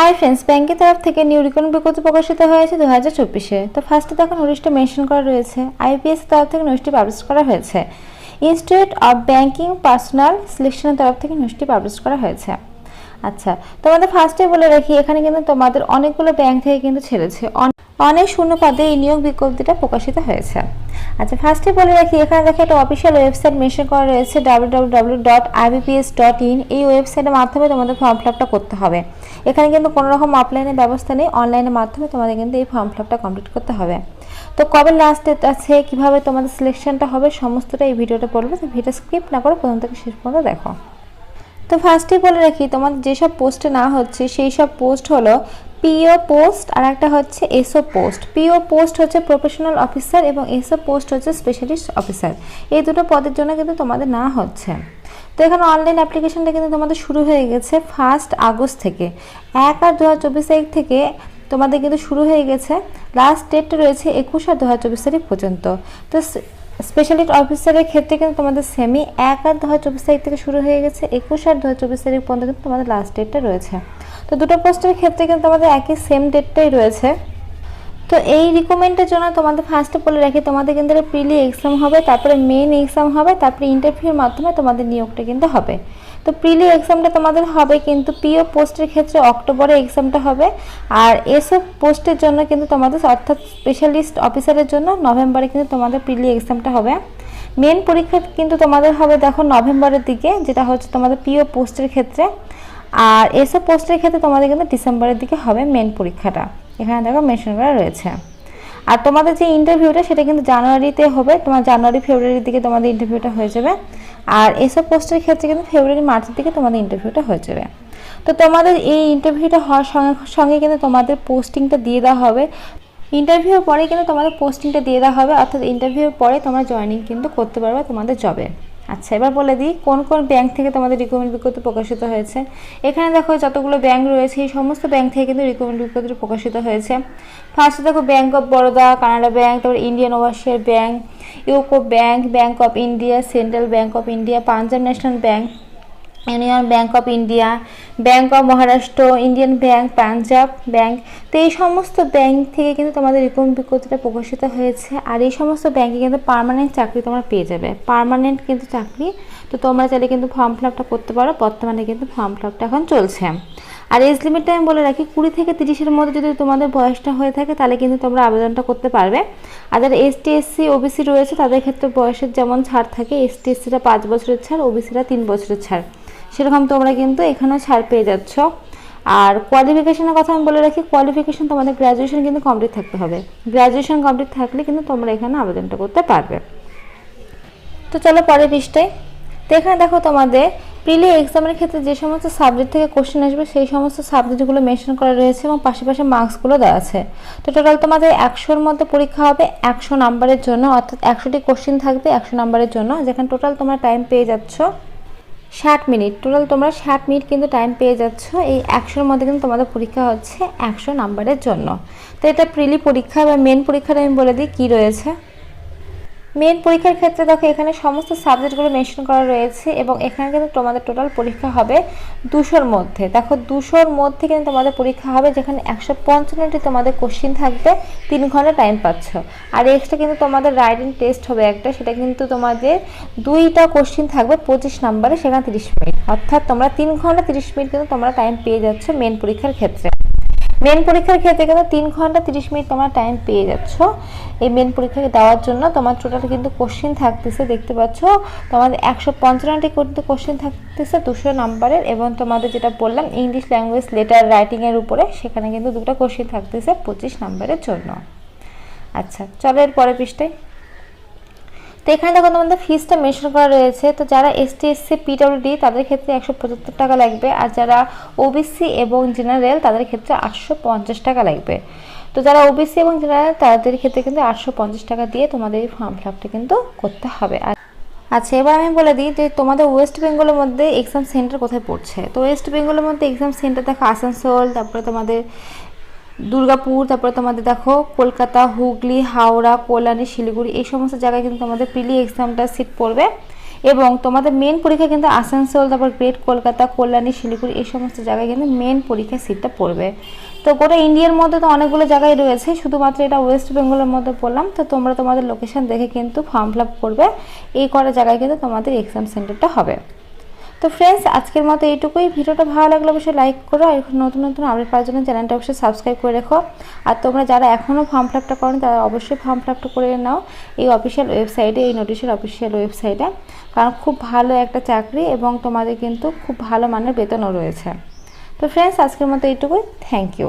Hi friends ব্যাংকের তরফ থেকে নিউ রিকন বিজ্ঞপ্তি প্রকাশিত হয়েছে দু হাজার চব্বিশে। তো ফার্স্টে তখন নোটিশটা মেনশন করা রয়েছে। আইপিএস তরফ থেকে নোটিশটি পাবলিশ করা হয়েছে। ইনস্টিটিউট অফ ব্যাংকিং পার্সোনাল সিলেকশনের তরফ থেকে নোটিশটি পাবলিশ করা হয়েছে। আচ্ছা তোমাদের ফার্স্টে বলে রাখি, এখানে কিন্তু তোমাদের অনেকগুলো ব্যাংক থেকে কিন্তু ছেড়েছে। অন- অনেক শূন্য পদে এই নিয়োগ বিজ্ঞপ্তিটা প্রকাশিত হয়েছে। আচ্ছা ফার্স্টে বলে রাখি, এখানে দেখে একটা অফিসিয়াল ওয়েবসাইট মেনশন করা রয়েছে ডাব্লিউ ডট ডট ইন এই ওয়েবসাইটের মাধ্যমে তোমাদের ফর্ম ফিল আপটা করতে হবে। এখানে কিন্তু কোনো রকম অফলাইনের ব্যবস্থা নেই অনলাইনের মাধ্যমে তোমাদের কিন্তু এই ফর্ম ফিল আপটা কমপ্লিট করতে হবে। তো কবে লাস্ট ডেট আছে, কীভাবে তোমাদের সিলেকশনটা হবে সমস্তটা এই ভিডিওটা পড়বে তো ভিডিও স্কিপ না করে প্রথম থেকে শেষ পর্যন্ত দেখো। তো ফার্স্টেই বলে রাখি, তোমাদের যেসব পোস্টে না হচ্ছে সেই সব পোস্ট হলো পিও পোস্ট আর একটা হচ্ছে এসও পোস্ট পিও পোস্ট হচ্ছে প্রফেশনাল অফিসার এবং এসও পোস্ট হচ্ছে স্পেশালিস্ট অফিসার এই দুটো পদের জন্য কিন্তু তোমাদের না হচ্ছে। তো এখানে অনলাইন অ্যাপ্লিকেশনটা কিন্তু তোমাদের শুরু হয়ে গেছে ফার্স্ট আগস্ট থেকে। এক আর দু হাজার চব্বিশ তারিখ থেকে তোমাদের কিন্তু শুরু হয়ে গেছে। লাস্ট ডেটটা রয়েছে একুশ আর দু হাজার চব্বিশ তারিখ পর্যন্ত। তো স্পেশালিস্ট অফিসারের ক্ষেত্রে কিন্তু তোমাদের সেমি এক আর দু চব্বিশ তারিখ থেকে শুরু হয়ে গেছে, একুশ আর দু চব্বিশ তারিখ পর্যন্ত কিন্তু তোমাদের লাস্ট ডেটটা রয়েছে। তো দুটো পোস্টের ক্ষেত্রে কিন্তু তোমাদের একই সেম ডেটটাই রয়েছে। তো এই রিকমেন্ডের জন্য তোমাদের ফার্স্টে বলে রাখি, তোমাদের কিন্তু প্রিলি এক্সাম হবে, তারপরে মেন এক্সাম হবে, তারপরে ইন্টারভিউর মাধ্যমে তোমাদের নিয়োগটা কিন্তু হবে। তো প্রিলি এক্সামটা তোমাদের হবে কিন্তু পিও পোস্টের ক্ষেত্রে অক্টোবরে এক্সামটা হবে। আর এসব পোস্টের জন্য কিন্তু তোমাদের, অর্থাৎ স্পেশালিস্ট অফিসারের জন্য নভেম্বরে কিন্তু তোমাদের প্রিলি এক্সামটা হবে। মেন পরীক্ষা কিন্তু তোমাদের হবে দেখো নভেম্বরের দিকে, যেটা হচ্ছে তোমাদের পিও পোস্টের ক্ষেত্রে। আর এসব পোস্টের ক্ষেত্রে তোমাদের কিন্তু ডিসেম্বরের দিকে হবে মেন পরীক্ষাটা। এখানে দেখো মেনশন করা রয়েছে। আর তোমাদের যে ইন্টারভিউটা সেটা কিন্তু জানুয়ারিতে হবে। তোমার জানুয়ারি, ফেব্রুয়ারির দিকে তোমাদের ইন্টারভিউটা হয়ে যাবে। আর এসব পোস্টের ক্ষেত্রে কিন্তু ফেব্রুয়ারি, মার্চের দিকে তোমাদের ইন্টারভিউটা হয়ে যাবে। তো তোমাদের এই ইন্টারভিউটা হওয়ার সঙ্গে সঙ্গে কিন্তু তোমাদের পোস্টিংটা দিয়ে দেওয়া হবে। ইন্টারভিউর পরে কিন্তু তোমাদের পোস্টিংটা দিয়ে দেওয়া হবে। অর্থাৎ ইন্টারভিউর পরে তোমরা জয়নিং কিন্তু করতে পারবে তোমাদের জবে আচ্ছা এবার বলে দিই, কোন কোন ব্যাংক থেকে তোমাদের রিকমেন্ড বিজ্ঞপ্তি প্রকাশিত হয়েছে? এখানে দেখো যতগুলো ব্যাংক রয়েছে, এই সমস্ত ব্যাংক থেকে কিন্তু রিকমেন্ড বিজ্ঞপ্তি প্রকাশিত হয়েছে। ফার্স্টে দেখো bank of Baroda Canara bank তারপর Indian overseas bank UCO bank bank of India central bank of India Punjab national bank union, bank of India, bank of Maharashtra, Indian bank, Punjab bank. তো এই সমস্ত bank থেকে কিন্তু তোমাদের রিকম বিজ্ঞপ্তিটা প্রকাশিত হয়েছে। আর এই সমস্ত ব্যাংকে কিন্তু পার্মানেন্ট চাকরি তোমরা পেয়ে যাবে। পার্মানেন্ট কিন্তু চাকরি। তো তোমরা চাইলে কিন্তু ফর্ম ফিল আপটা করতে পারো। বর্তমানে কিন্তু ফর্ম ফিল আপটা এখন চলছে। আর এজ লিমিটটা আমি বলে রাখি, কুড়ি থেকে তিরিশের মধ্যে যদি তোমাদের বয়সটা হয়ে থাকে, তাহলে কিন্তু তোমরা আবেদনটা করতে পারবে। আর যারা এসটি এসসি ওবিসি রয়েছে, তাদের ক্ষেত্রে বয়সের যেমন ছাড় থাকে এস এসটি এসসিটা পাঁচ বছরের ছাড় ওবিসিরা তিন বছরের ছাড়। সেরকম তোমরা কিন্তু এখানেও ছাড় পেয়ে যাচ্ছ। আর কোয়ালিফিকেশনের কথা আমি বলে রাখি কোয়ালিফিকেশন তোমাদের গ্র্যাজুয়েশন কিন্তু কমপ্লিট থাকতে হবে। গ্র্যাজুয়েশন কমপ্লিট থাকলে কিন্তু তোমরা এখানে আবেদনটা করতে পারবে। তো চলো পরের পৃষ্ঠায়। তো এখানে দেখো তোমাদের প্রিলি এক্সামের ক্ষেত্রে যে সমস্ত সাবজেক্ট থেকে কোশ্চেন আসবে, সেই সমস্ত সাবজেক্টগুলো মেনশন করা রয়েছে এবং পাশে পাশে মার্কসগুলো দেওয়া আছে। তো টোটাল তোমাদের একশোর মধ্যে পরীক্ষা হবে একশো নাম্বারের জন্য, অর্থাৎ একশোটি কোশ্চেন থাকবে একশো নাম্বারের জন্য, যেখানে টোটাল তোমরা টাইম পেয়ে যাচ্ছ। ষাট মিনিট। টোটাল তোমরা ষাট মিনিট কিন্তু টাইম পেয়ে যাচ্ছ। এই একশোর মধ্যে কিন্তু তোমাদের পরীক্ষা হচ্ছে একশো নাম্বারের জন্য। তো এটা প্রিলি পরীক্ষা বা মেন পরীক্ষাটা আমি বলে দিই, কী রয়েছে? মেন পরীক্ষার ক্ষেত্রে দেখো, এখানে সমস্ত সাবজেক্টগুলো মেনশন করা রয়েছে এবং এখানে কিন্তু তোমাদের টোটাল পরীক্ষা হবে দুশোর মধ্যে। দেখো, দুশোর মধ্যে কিন্তু তোমাদের পরীক্ষা হবে যেখানে একশো পঞ্চান্নটি তোমাদের কোশ্চিন থাকবে, তিন ঘণ্টা টাইম পাচ্ছ। আর এক্সট্রা কিন্তু তোমাদের রাইটিং টেস্ট হবে একটা, সেটা কিন্তু তোমাদের দুইটা কোশ্চিন থাকবে পঁচিশ নাম্বারে সেখানে তিরিশ মিনিট অর্থাৎ তোমরা তিন ঘণ্টা তিরিশ মিনিট কিন্তু তোমরা টাইম পেয়ে যাচ্ছ মেন পরীক্ষার ক্ষেত্রে। মেন পরীক্ষার ক্ষেত্রে কিন্তু তিন ঘণ্টা তিরিশ মিনিট তোমার টাইম পেয়ে যাচ্ছ। এই মেন পরীক্ষাকে দেওয়ার জন্য তোমার টোটাল কিন্তু কোশ্চিন থাকতেছে, দেখতে পাচ্ছ? তোমাদের একশো পঞ্চান্নটি করতে কোশ্চিন থাকতেছে দুশো নাম্বারের এবং তোমাদের যেটা বললাম ইংলিশ ল্যাঙ্গুয়েজ লেটার রাইটিংয়ের উপরে সেখানে কিন্তু দুটো কোশ্চিন থাকতেছে পঁচিশ নাম্বারের জন্য। আচ্ছা চলো এর পরের পৃষ্ঠায়। তো এখানে দেখো তোমাদের ফিসটা মেনশন করা রয়েছে। তো যারা S T ST SC PWD তাদের ক্ষেত্রে একশো পঁচাত্তর টাকা লাগবে। আর যারা ওবিসি এবং জেনারেল তাদের ক্ষেত্রে আটশো পঞ্চাশ টাকা লাগবে। তো যারা ওবিসি এবং জেনারেল তাদের ক্ষেত্রে কিন্তু আটশো পঞ্চাশ টাকা দিয়ে তোমাদের এই ফর্ম ফিল আপটা কিন্তু করতে হবে। আর আচ্ছা এবার আমি বলে দিই যে তোমাদের ওয়েস্ট বেঙ্গলের মধ্যে এক্সাম সেন্টার কোথায় পড়ছে? তো ওয়েস্ট বেঙ্গলের মধ্যে এক্সাম সেন্টার দেখো আসানসোল, তারপরে তোমাদের দুর্গাপুর, তারপরে তোমাদের দেখো কলকাতা, হুগলি, হাওড়া, কল্যাণী, শিলিগুড়ি, এই সমস্ত জায়গায় কিন্তু তোমাদের প্রিলি এক্সামটা সিট পড়বে। এবং তোমাদের মেন পরীক্ষা কিন্তু আসানসোল, তারপর গ্রেট কলকাতা, কল্যাণী, শিলিগুড়ি, এই সমস্ত জায়গায় কিন্তু মেন পরীক্ষার সিটটা পড়বে। তো গোটা ইন্ডিয়ার মধ্যে তো অনেকগুলো জায়গায় রয়েছে, শুধুমাত্র এটা ওয়েস্ট বেঙ্গলের মধ্যে পড়লাম। তো তোমরা তোমাদের লোকেশন দেখে কিন্তু ফর্ম ফিল করবে। এই কটা জায়গায় কিন্তু তোমাদের এক্সাম সেন্টারটা হবে। তো ফ্রেন্ডস আজকের মতো এইটুকুই। ভিডিওটা ভালো লাগলে অবশ্যই লাইক করো আর এখন নতুন নতুন আপডেট পাওয়ার জন্য চ্যানেলটা অবশ্যই সাবস্ক্রাইব করে রেখো। আর তোমরা যারা এখনও ফর্ম ফিল আপটা করো তারা অবশ্যই ফর্ম ফিল আপটা করে নাও এই অফিসিয়াল ওয়েবসাইটে এই নোটিশের অফিসিয়াল ওয়েবসাইটে কারণ খুব ভালো একটা চাকরি এবং তোমাদের কিন্তু খুব ভালো মানের বেতনও রয়েছে। তো ফ্রেন্ডস আজকের মতো এইটুকুই। Thank you